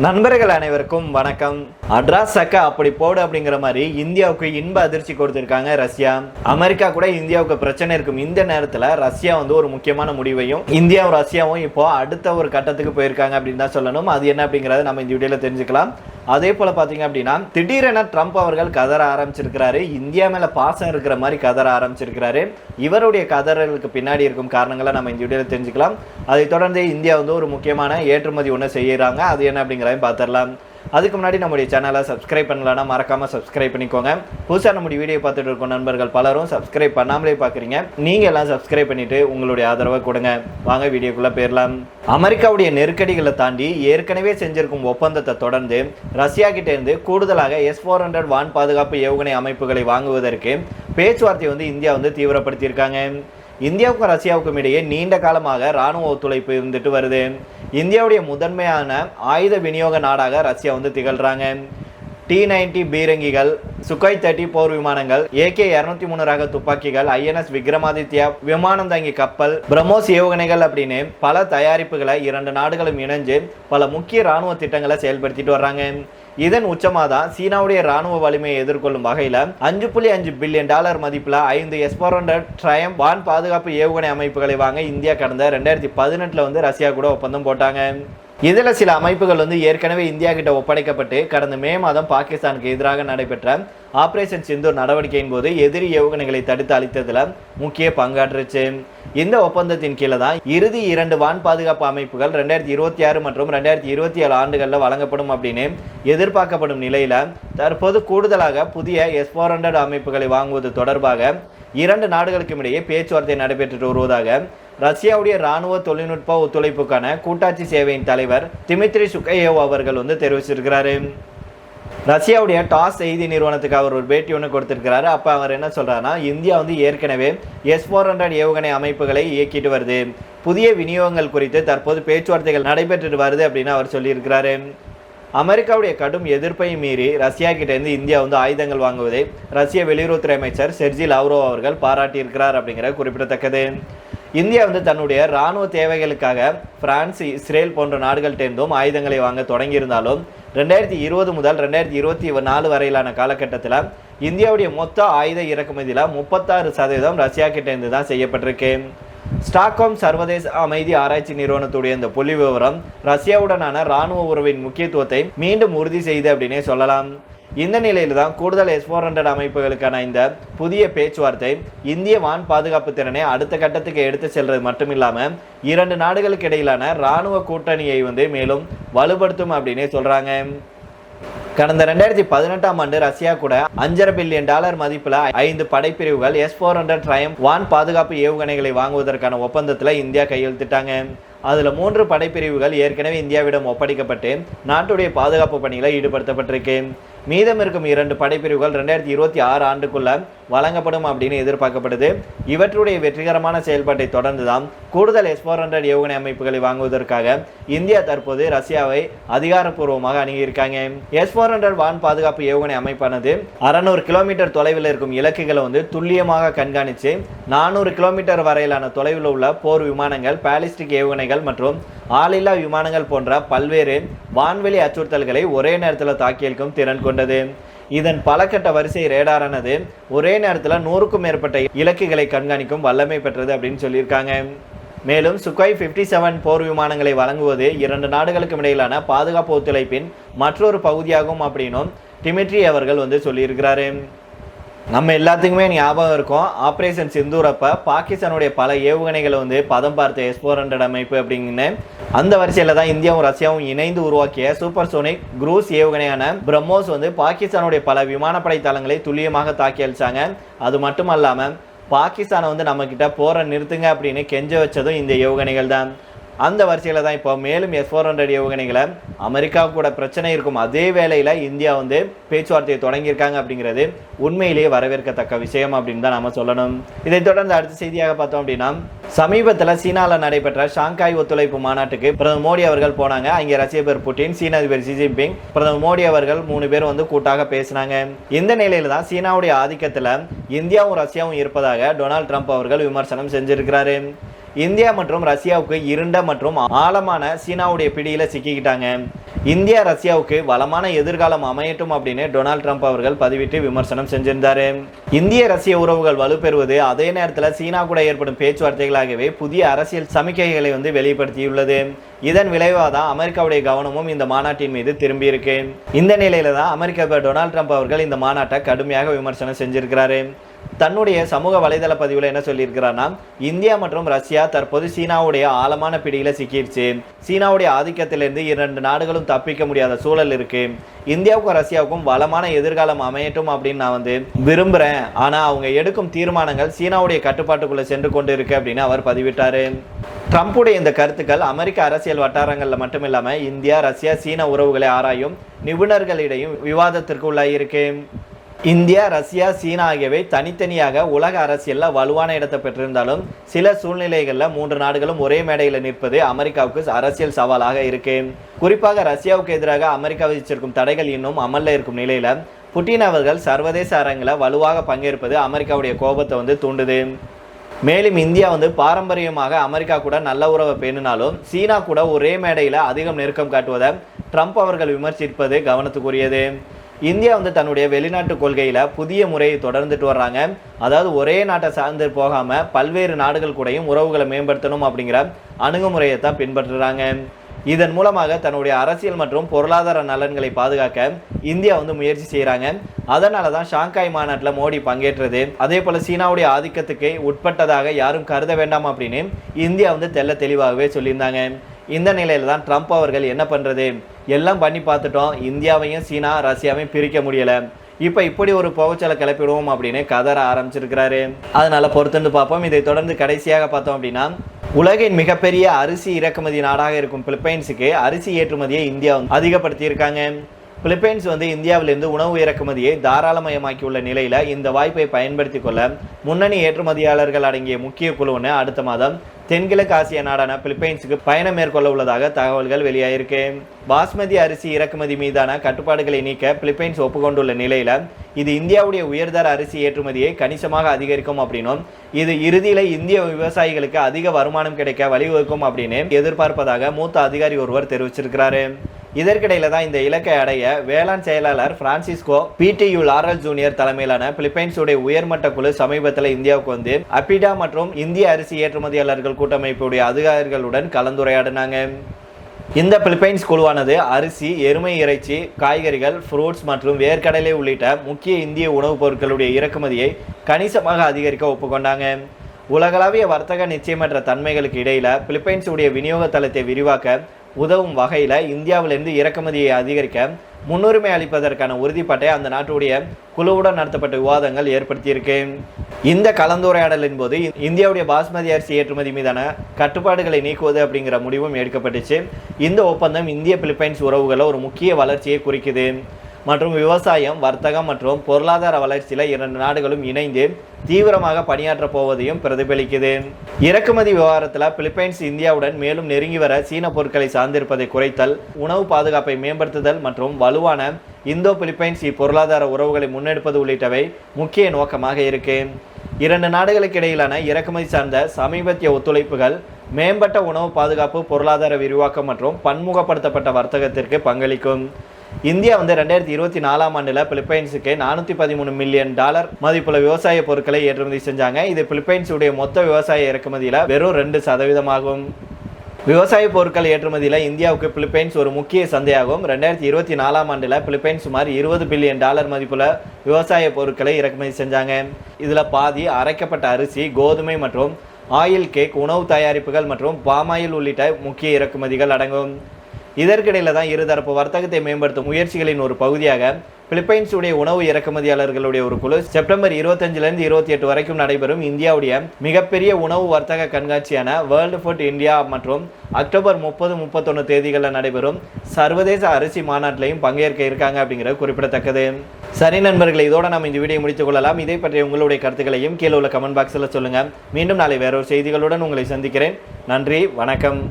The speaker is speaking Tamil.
நண்பர்கள் அனைவருக்கும் வணக்கம். அட்ராஸ் சக்கா அப்படி போடு அப்படிங்கிற மாதிரி இந்தியாவுக்கு இன்ப அதிர்ச்சி கொடுத்திருக்காங்க ரஷ்யா. அமெரிக்கா கூட இந்தியாவுக்கு பிரச்சனை இருக்கும். இந்த நேரத்துல ரஷ்யா வந்து ஒரு முக்கியமான முடிவையும் இந்தியாவும் ரஷ்யாவும் இப்போ அடுத்த ஒரு கட்டத்துக்கு போயிருக்காங்க அப்படின்னு தான் சொல்லணும். அது என்ன அப்படிங்கறத நம்ம இந்த வீடியோல தெரிஞ்சுக்கலாம். அதே போல பாத்தீங்க அப்படின்னா திடீரென ட்ரம்ப் அவர்கள் கதற ஆரம்பிச்சிருக்கிறாரு. இந்தியா மேல பாசம் இருக்கிற மாதிரி கதற ஆரம்பிச்சிருக்கிறாரு. இவருடைய கதறலுக்கு பின்னாடி இருக்கும் காரணங்களை நம்ம இந்த வீடியோவில் தெரிஞ்சுக்கலாம். அதை தொடர்ந்து இந்தியா வந்து ஒரு முக்கியமான ஏற்றுமதி ஒன்று செய்யறாங்க. அது என்ன அப்படிங்கிறதையும் பார்த்துடலாம். அதுக்கு முன்னாடி நம்முடைய சேனலை சப்ஸ்கிரைப் பண்ணலன்னா மறக்காமல் சப்ஸ்கிரைப் பண்ணிக்கோங்க. புதுசாக நம்முடைய வீடியோ பார்த்துட்டு இருக்கோம் நண்பர்கள் பலரும் சப்ஸ்கிரைப் பண்ணாமலே பார்க்குறீங்க நீங்கள் எல்லாம் சப்ஸ்கிரைப் பண்ணிவிட்டு உங்களுடைய ஆதரவை கொடுங்க. வாங்க வீடியோக்குள்ளே போயிடலாம். அமெரிக்காவுடைய நெருக்கடிகளை தாண்டி ஏற்கனவே செஞ்சிருக்கும் ஒப்பந்தத்தை தொடர்ந்து ரஷ்யா கிட்டேருந்து கூடுதலாக எஸ் ஃபோர் ஹண்ட்ரட் வான் பாதுகாப்பு ஏவுகணை அமைப்புகளை வாங்குவதற்கு பேச்சுவார்த்தை வந்து இந்தியா வந்து தீவிரப்படுத்தியிருக்காங்க. இந்தியாவுக்கும் ரஷ்யாவுக்கும் இடையே நீண்ட காலமாக ராணுவ ஒத்துழைப்பு இருந்துட்டு வருது. இந்தியாவுடைய முதன்மையான ஆயுத விநியோக நாடாக ரஷ்யா வந்து திகழ்கிறாங்க டி நைன்டி பீரங்கிகள் சுகாய் தேர்ட்டி போர் விமானங்கள் ஏகே இரநூத்தி மூணு ரக துப்பாக்கிகள் ஐஎன்எஸ் விக்ரமாதித்யா விமானம் தாங்கி கப்பல் பிரம்மோஸ் ஏவுகணைகள் அப்படின்னு பல தயாரிப்புகளை இரண்டு நாடுகளும் இணைஞ்சு பல முக்கிய ராணுவ திட்டங்களை செயல்படுத்திட்டு வர்றாங்க. இதன் உச்சமாக தான் சீனாவுடைய ராணுவ வலிமையை எதிர்கொள்ளும் வகையில் அஞ்சு புள்ளி அஞ்சு பில்லியன் டாலர் மதிப்பில் ஐந்து எஸ் ஃபோர் ஹண்ட்ரட் ட்ரயம் வான் பாதுகாப்பு ஏவுகணை அமைப்புகளை வாங்க இந்தியா கடந்த ரெண்டாயிரத்தி பதினெட்டில் வந்து ரஷ்யா கூட ஒப்பந்தம் போட்டாங்க. இதில் சில அமைப்புகள் வந்து ஏற்கனவே இந்தியா கிட்ட ஒப்படைக்கப்பட்டு கடந்த மே மாதம் பாகிஸ்தானுக்கு எதிராக நடைபெற்ற ஆபரேஷன் சிந்தூர் நடவடிக்கையின் போது எதிரி ஏவுகணைகளை தடுத்து அளித்ததில் முக்கிய பங்காற்றுச்சு. இந்த ஒப்பந்தத்தின் கீழே தான் இறுதி இரண்டு வான் பாதுகாப்பு அமைப்புகள் ரெண்டாயிரத்தி இருபத்தி ஆறு மற்றும் ரெண்டாயிரத்தி இருபத்தி ஏழு ஆண்டுகளில் வழங்கப்படும் அப்படின்னு எதிர்பார்க்கப்படும் நிலையில் தற்போது கூடுதலாக புதிய எஸ் ஃபோர் ஹண்ட்ரட் அமைப்புகளை வாங்குவது தொடர்பாக இரண்டு நாடுகளுக்கும் இடையே பேச்சுவார்த்தை நடைபெற்று வருவதாக ரஷ்யாவுடைய ராணுவ தொழில்நுட்ப ஒத்துழைப்புக்கான கூட்டாட்சி சேவையின் தலைவர் திமித்ரி சுகையேவ் அவர்கள் வந்து தெரிவிச்சிருக்கிறாரு. ரஷ்யாவுடைய டாஸ் செய்தி நிறுவனத்துக்கு அவர் ஒரு பேட்டி ஒன்று கொடுத்துருக்கிறாரு. அப்போ அவர் என்ன சொல்கிறாருன்னா இந்தியா வந்து ஏற்கனவே எஸ் ஃபோர் ஹண்ட்ரட் ஏவுகணை அமைப்புகளை இயக்கிட்டு வருது. புதிய விநியோகங்கள் குறித்து தற்போது பேச்சுவார்த்தைகள் நடைபெற்றுட்டு வருது அப்படின்னு அவர் சொல்லியிருக்கிறாரு. அமெரிக்காவுடைய கடும் எதிர்ப்பை மீறி ரஷ்யா கிட்டேருந்து இந்தியா வந்து ஆயுதங்கள் வாங்குவதை ரஷ்ய வெளியுறவுத்துறை அமைச்சர் செர்ஜி லவ்ரோ அவர்கள் பாராட்டியிருக்கிறார் அப்படிங்கிற குறிப்பிடத்தக்கது. இந்தியா வந்து தன்னுடைய இராணுவ தேவைகளுக்காக பிரான்ஸ் இஸ்ரேல் போன்ற நாடுகள்கிட்டேருந்தும் ஆயுதங்களை வாங்க தொடங்கியிருந்தாலும் ரெண்டாயிரத்தி இருபது முதல் ரெண்டாயிரத்தி இருபத்தி நாலு வரையிலான காலகட்டத்தில் இந்தியாவுடைய மொத்த ஆயுத இறக்குமதியில் முப்பத்தாறு சதவீதம் ரஷ்யா கிட்டேருந்து தான் செய்யப்பட்டிருக்கு. ஸ்டாக்ஹோம் சர்வதேச அமைதி ஆராய்ச்சி நிறுவனத்துடைய இந்த புள்ளி விவரம் ரஷ்யாவுடனான இராணுவ உறவின் முக்கியத்துவத்தை மீண்டும் உறுதி செய்து அப்படின்னே சொல்லலாம். இந்த நிலையில் தான் கூடுதல் எஸ் ஃபோர் ஹண்ட்ரட் அமைப்புகளுக்கான இந்த புதிய பேச்சுவார்த்தை இந்திய வான் பாதுகாப்பு திறனை அடுத்த கட்டத்துக்கு எடுத்து செல்வது மட்டும் இல்லாமல் இரண்டு நாடுகளுக்கு இடையிலான ராணுவ கூட்டணியை வந்து மேலும் வலுப்படுத்தும் அப்படின்னே சொல்றாங்க. கடந்த ரெண்டாயிரத்தி பதினெட்டாம் ஆண்டு ரஷ்யா கூட அஞ்சரை பில்லியன் டாலர் மதிப்பில் ஐந்து படைப்பிரிவுகள் எஸ் ஃபோர் ஹண்ட்ரட் ட்ரயம் வான் பாதுகாப்பு ஏவுகணைகளை வாங்குவதற்கான ஒப்பந்தத்தில் இந்தியா கையெழுத்திட்டாங்க. அதுல மூன்று படைப்பிரிவுகள் ஏற்கனவே இந்தியாவிடம் ஒப்படைக்கப்பட்டு நாட்டுடைய பாதுகாப்பு பணியில ஈடுபடுத்தப்பட்டிருக்கு. மீதம் இருக்கும் இரண்டு படைப்பிரிவுகள் ரெண்டாயிரத்தி இருபத்தி ஆறு ஆண்டுக்குள்ள வழங்கப்படும் அப்படின்னு எதிர்பார்க்கப்படுது. இவற்றுடைய வெற்றிகரமான செயல்பாட்டை தொடர்ந்து தான் கூடுதல் எஸ் ஃபோர் ஹண்ட்ரட் ஏவுகணை அமைப்புகளை வாங்குவதற்காக இந்தியா தற்போது ரஷ்யாவை அதிகாரப்பூர்வமாக அணுகியிருக்காங்க. எஸ் ஃபோர் ஹண்ட்ரட் வான் பாதுகாப்பு ஏவுகணை அமைப்பானது அறநூறு கிலோமீட்டர் தொலைவில் இருக்கும் இலக்குகளை வந்து துல்லியமாக கண்காணித்து நானூறு கிலோமீட்டர் வரையிலான தொலைவில் உள்ள போர் விமானங்கள் பாலிஸ்டிக் ஏவுகணைகள் மற்றும் ஆளில்லா விமானங்கள் போன்ற பல்வேறு வான்வெளி அச்சுறுத்தல்களை ஒரே நேரத்தில் தாக்கியிருக்கும் திறன் கொண்டது. இதன் பலகட்ட வரிசை ரேடாரானது ஒரே நேரத்தில் நூறுக்கும் மேற்பட்ட இலக்குகளை கண்காணிக்கும் வல்லமை பெற்றது அப்படின்னு சொல்லியிருக்காங்க. மேலும் சுக்காய் ஃபிஃப்டி செவன் போர் விமானங்களை வழங்குவது இரண்டு நாடுகளுக்கும் இடையிலான பாதுகாப்பு ஒத்துழைப்பின் மற்றொரு பகுதியாகும் அப்படின்னும் டிமிட்ரி அவர்கள் வந்து சொல்லியிருக்கிறாரு. நம்ம எல்லாத்துக்குமே ஞாபகம் இருக்கும். ஆப்ரேஷன் சிந்தூரப்ப பாகிஸ்தானுடைய பல ஏவுகணைகளை வந்து பதம் பார்த்த எஸ் ஃபோர் ஹண்ட்ரட் அமைப்பு அப்படிங்கன்னு அந்த வரிசையில் தான் இந்தியாவும் ரஷ்யாவும் இணைந்து உருவாக்கிய சூப்பர் சோனிக் குரூஸ் ஏவுகணையான பிரம்மோஸ் வந்து பாகிஸ்தானுடைய பல விமானப்படை தளங்களை துல்லியமாக தாக்கி அழிச்சாங்க. அது மட்டும் அல்லாமல் பாகிஸ்தானை வந்து நம்மக்கிட்ட போரை நிறுத்துங்க அப்படின்னு கெஞ்ச வச்சதும் இந்த ஏவுகணைகள் தான். அந்த வரிசையில் தான் இப்போ மேலும் எஸ் ஃபோர் ஹண்ட்ரட் ஏவுகணைகளை அமெரிக்கா கூட பிரச்சனை இருக்கும். அதே வேளையில் இந்தியா வந்து பேச்சுவார்த்தையை தொடங்கியிருக்காங்க அப்படிங்கிறது உண்மையிலேயே வரவேற்கத்தக்க விஷயம் அப்படின்னு தான் நம்ம சொல்லணும். இதைத் தொடர்ந்து அடுத்த செய்தியாக பார்த்தோம் அப்படின்னா சமீபத்தில் சீனாவில் நடைபெற்ற ஷாங்காய் ஒத்துழைப்பு மாநாட்டுக்கு பிரதமர் மோடி அவர்கள் போனாங்க. அங்கே ரஷ்ய பேர் புட்டின் சீன அதிபர் ஷி ஜின்பிங் பிரதமர் மோடி அவர்கள் மூணு பேர் வந்து கூட்டாக பேசினாங்க. இந்த நிலையில் தான் சீனாவுடைய ஆதிக்கத்தில் இந்தியாவும் ரஷ்யாவும் இருப்பதாக டொனால்ட் ட்ரம்ப் அவர்கள் விமர்சனம் செஞ்சிருக்கிறாரு. இந்தியா மற்றும் ரஷ்யாவுக்கு இருண்ட மற்றும் ஆழமான சீனாவுடைய பிடியில் சிக்கிக்கிட்டாங்க. இந்தியா ரஷ்யாவுக்கு வளமான எதிர்காலம் அமையட்டும் அப்படின்னு டொனால்ட் ட்ரம்ப் அவர்கள் பதிவிட்டு விமர்சனம் செஞ்சிருந்தாரு. இந்திய ரஷ்ய உறவுகள் வலுப்பெறுவது அதே நேரத்தில் சீனா கூட ஏற்படும் பேச்சுவார்த்தைகளாகவே புதிய அரசியல் சமிக்கைகளை வந்து வெளிப்படுத்தியுள்ளது. இதன் விளைவாக தான் அமெரிக்காவுடைய கவனமும் இந்த மாநாட்டின் மீது திரும்பியிருக்கு. இந்த நிலையில தான் அமெரிக்க டொனால்ட் ட்ரம்ப் அவர்கள் இந்த மாநாட்டை கடுமையாக விமர்சனம் செஞ்சிருக்கிறாரு. தன்னுடைய சமூக வலைதள பதிவில் என்ன சொல்லியிருக்கிறான்னா இந்தியா மற்றும் ரஷ்யா தற்போது சீனாவுடைய ஆழமான பிடியில் சிக்கிடுச்சு சீனாவுடைய ஆதிக்கத்திலிருந்து இரண்டு நாடுகளும் தப்பிக்க முடியாத சூழல் இருக்கு. இந்தியாவுக்கும் ரஷ்யாவுக்கும் வளமான எதிர்காலம் அமையட்டும் அப்படின்னு நான் வந்து விரும்புகிறேன் ஆனால் அவங்க எடுக்கும் தீர்மானங்கள் சீனாவுடைய கட்டுப்பாட்டுக்குள்ளே சென்று கொண்டு இருக்கு அப்படின்னு அவர் பதிவிட்டாரு. ட்ரம்ப்புடைய இந்த கருத்துக்கள் அமெரிக்க அரசியல் வட்டாரங்களில் மட்டும் இல்லாமல் இந்தியா ரஷ்யா சீன உறவுகளை ஆராயும் நிபுணர்களிடையும் விவாதத்திற்கு உள்ளாயிருக்கு இந்தியா ரஷ்யா சீனா ஆகியவை தனித்தனியாக உலக அரசியலில் வலுவான இடத்தை பெற்றிருந்தாலும் சில சூழ்நிலைகளில் மூன்று நாடுகளும் ஒரே மேடையில் நிற்பது அமெரிக்காவுக்கு அரசியல் சவாலாக இருக்கு. குறிப்பாக ரஷ்யாவுக்கு எதிராக அமெரிக்கா விதிச்சிருக்கும் தடைகள் இன்னும் அமல்ல இருக்கும் நிலையில் புட்டின் அவர்கள் சர்வதேச அரங்கில் வலுவாக பங்கேற்பது அமெரிக்காவுடைய கோபத்தை வந்து தூண்டுது. மேலும் இந்தியா வந்து பாரம்பரியமாக அமெரிக்கா கூட நல்ல உறவை பேணினாலும் சீனா கூட ஒரே மேடையில் அதிகம் நெருக்கம் காட்டுவதை ட்ரம்ப் அவர்கள் விமர்சிப்பது கவனத்துக்குரியது. இந்தியா வந்து தன்னுடைய வெளிநாட்டு கொள்கையில் புதிய முறையை தொடர்ந்துட்டு வர்றாங்க. அதாவது ஒரே நாட்டை சார்ந்து போகாமல் பல்வேறு நாடுகள் கூடயும் உறவுகளை மேம்படுத்தணும் அப்படிங்கிற அணுகுமுறையை தான் பின்பற்றுறாங்க. இதன் மூலமாக தன்னுடைய அரசியல் மற்றும் பொருளாதார நலன்களை பாதுகாக்க இந்தியா வந்து முயற்சி செய்கிறாங்க அதனால தான் ஷாங்காய் மாநாட்டில் மோடி பங்கேற்றது. அதே போல் சீனாவுடைய ஆதிக்கத்துக்கு உட்பட்டதாக யாரும் கருத வேண்டாம் அப்படின்னு இந்தியா வந்து தெல்ல தெளிவாகவே சொல்லியிருந்தாங்க. இந்த நிலையில் தான் ட்ரம்ப் அவர்கள் என்ன பண்ணுறது எல்லாம் பண்ணி பார்த்துட்டோம். இந்தியாவையும் சீனா ரஷ்யாவையும் பிரிக்க முடியலை. இப்போ இப்படி ஒரு புகைச்சலை கிளப்பிடுவோம் அப்படின்னு கதற ஆரம்பிச்சிருக்கிறாரு. அதனால் பொறுத்திருந்து பார்ப்போம். இதை தொடர்ந்து கடைசியாக பார்த்தோம் அப்படின்னா உலகின் மிகப்பெரிய அரிசி இறக்குமதி நாடாக இருக்கும் பிலிப்பைன்ஸுக்கு அரிசி ஏற்றுமதியை இந்தியா அதிகப்படுத்தியிருக்காங்க. பிலிப்பைன்ஸ் வந்து இந்தியாவிலிருந்து உணவு இறக்குமதியை தாராளமயமாக்கியுள்ள நிலையில் இந்த வாய்ப்பை பயன்படுத்தி கொள்ள முன்னணி ஏற்றுமதியாளர்கள் அடங்கிய முக்கிய குழுவினை அடுத்த மாதம் தென்கிழக்கு ஆசிய நாடான பிலிப்பைன்ஸுக்கு பயணம் மேற்கொள்ள உள்ளதாக தகவல்கள் வெளியாயிருக்கு. பாஸ்மதி அரிசி இறக்குமதி மீதான கட்டுப்பாடுகளை நீக்க பிலிப்பைன்ஸ் ஒப்புக்கொண்டுள்ள நிலையில் இது இந்தியாவுடைய உயர்தர அரிசி ஏற்றுமதியை கணிசமாக அதிகரிக்கும் அப்படின்னும் இது இறுதியில் இந்திய விவசாயிகளுக்கு அதிக வருமானம் கிடைக்க வழிவகுக்கும் அப்படின்னு எதிர்பார்ப்பதாக மூத்த அதிகாரி ஒருவர் தெரிவிச்சிருக்கிறாரு. இதற்கிடையில் தான் இந்த இலக்கை அடைய வேளாண் செயலாளர் பிரான்சிஸ்கோ பிடியு லாரல் ஜூனியர் தலைமையிலான பிலிப்பைன்ஸுடைய உயர்மட்ட குழு சமீபத்தில் இந்தியாவுக்கு வந்து அப்பிடா மற்றும் இந்திய அரிசி ஏற்றுமதியாளர்கள் கூட்டமைப்புடைய அதிகாரிகளுடன் கலந்துரையாடினாங்க. இந்த பிலிப்பைன்ஸ் குழுவானது அரிசி எருமை இறைச்சி காய்கறிகள் ஃப்ரூட்ஸ் மற்றும் வேர்க்கடலை உள்ளிட்ட முக்கிய இந்திய உணவுப் பொருட்களுடைய இறக்குமதியை கணிசமாக அதிகரிக்க ஒப்புக்கொண்டாங்க. உலகளாவிய வர்த்தக நிச்சயமற்ற தன்மைகளுக்கு இடையில பிலிப்பைன்ஸுடைய விநியோக தளத்தை விரிவாக்க உதவும் வகையில் இந்தியாவிலிருந்து இறக்குமதியை அதிகரிக்க முன்னுரிமை அளிப்பதற்கான உறுதிப்பாட்டை அந்த நாட்டுடைய குழுவுடன் நடத்தப்பட்ட விவாதங்கள் ஏற்படுத்தியிருக்கு. இந்த கலந்துரையாடலின் போது இந்தியாவுடைய பாஸ்மதி அரிசி ஏற்றுமதி மீதான கட்டுப்பாடுகளை நீக்குவது அப்படிங்கிற முடிவும் எடுக்கப்பட்டுச்சு. இந்த ஒப்பந்தம் இந்திய பிலிப்பைன்ஸ் உறவுகளை ஒரு முக்கிய வளர்ச்சியை குறிக்குது. மற்றும் விவசாயம் வர்த்தகம் மற்றும் பொருளாதார வளர்ச்சியில் இரண்டு நாடுகளும் இணைந்து தீவிரமாக பணியாற்ற போவதையும் பிரதிபலிக்குது இறக்குமதி விவகாரத்தில் பிலிப்பைன்ஸ் இந்தியாவுடன் மேலும் நெருங்கி வர சீன பொருட்களை சார்ந்திருப்பதை குறைத்தல் உணவு பாதுகாப்பை மேம்படுத்துதல் மற்றும் வலுவான இந்தோ பிலிப்பைன்ஸ் பொருளாதார உறவுகளை முன்னெடுப்பது உள்ளிட்டவை முக்கிய நோக்கமாக இருக்கு இரண்டு நாடுகளுக்கு இடையிலான இறக்குமதி சார்ந்த சமீபத்திய ஒத்துழைப்புகள் மேம்பட்ட உணவு பாதுகாப்பு பொருளாதார விரிவாக்கம் மற்றும் பன்முகப்படுத்தப்பட்ட வர்த்தகத்திற்கு பங்களிக்கும். இந்தியா வந்து ரெண்டாயிரத்தி இருபத்தி நாலாம் ஆண்டில் பிலிப்பைன்ஸுக்கு நானூற்றி பதிமூணு மில்லியன் டாலர் மதிப்புள்ள விவசாய பொருட்களை ஏற்றுமதி செஞ்சாங்க. இது பிலிப்பைன்ஸுடைய மொத்த விவசாய இறக்குமதியில் வெறும் ரெண்டு சதவீதமாகும் விவசாய பொருட்கள் ஏற்றுமதியில் இந்தியாவுக்கு பிலிப்பைன்ஸ் ஒரு முக்கிய சந்தையாகும் ரெண்டாயிரத்தி இருபத்தி நாலாம் ஆண்டில் பிலிப்பைன்ஸ் சுமார் இருபது பில்லியன் டாலர் மதிப்புள்ள விவசாய பொருட்களை இறக்குமதி செஞ்சாங்க. இதில் பாதி அரைக்கப்பட்ட அரிசி கோதுமை மற்றும் ஆயில் கேக் உணவு தயாரிப்புகள் மற்றும் பாமாயில் உள்ளிட்ட முக்கிய இறக்குமதிகள் அடங்கும். இதற்கிடையில் தான் இருதரப்பு வர்த்தகத்தை மேம்படுத்தும் முயற்சிகளின் ஒரு பகுதியாக பிலிப்பைன்ஸுடைய உணவு இறக்குமதியாளர்களுடைய ஒரு குழு செப்டம்பர் இருபத்தஞ்சிலிருந்து இருபத்தி எட்டு வரைக்கும் நடைபெறும் இந்தியாவுடைய மிகப்பெரிய உணவு வர்த்தக கண்காட்சியான வேர்ல்டு ஃபுட் இந்தியா மற்றும் அக்டோபர் முப்பது முப்பத்தொன்று தேதிகளில் நடைபெறும் சர்வதேச அரிசி மாநாட்டிலையும் பங்கேற்க இருக்காங்க அப்படிங்கிறது குறிப்பிடத்தக்கது. சரி நண்பர்களை இதோட நம்ம இந்த வீடியோ முடித்துக் கொள்ளலாம். இதை பற்றிய உங்களுடைய கருத்துக்களையும் கீழே உள்ள கமெண்ட் பாக்ஸில் சொல்லுங்கள் மீண்டும் நாளை வேறொரு செய்திகளுடன் உங்களை சந்திக்கிறேன். நன்றி வணக்கம்.